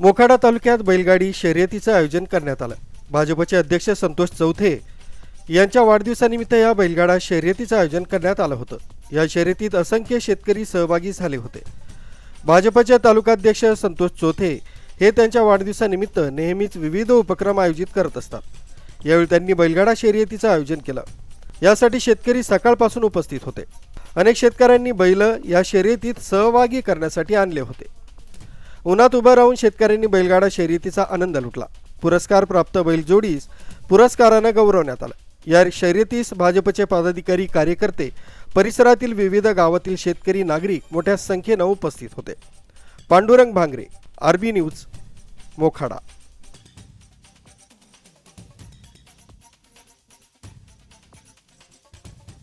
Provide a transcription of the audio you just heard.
मोखाडा तालुक्यात बैलगाडी शर्यतीचं आयोजन करण्यात आलं. भाजपचे अध्यक्ष संतोष चौथे यांच्या वाढदिवसानिमित्त या बैलगाडा शर्यतीचं आयोजन करण्यात आलं होतं. या शर्यतीत असंख्य शेतकरी सहभागी झाले होते. भाजपचे तालुकाध्यक्ष संतोष चोथे हे त्यांच्या वाढदिवसानिमित्त नेहमीच विविध उपक्रम आयोजित करत असतात. यावेळी त्यांनी बैलगाडा शर्यतीचं आयोजन केलं. यासाठी शेतकरी सकाळपासून उपस्थित होते. अनेक शेतकऱ्यांनी बैल या शर्यतीत सहभागी करण्यासाठी आणले होते. उन्हात उभं राहून शेतकऱ्यांनी बैलगाडा शर्यतीचा आनंद लुटला. पुरस्कार प्राप्त बैलजोडीस पुरस्कारानं गौरवण्यात आलं. या शर्यतीस भाजपचे पदाधिकारी कार्यकर्ते परिसरातील विविध गावातील शेतकरी नागरिक मोठ्या संख्येनं उपस्थित होते. Pandurang Bhangre RB news Mokhada.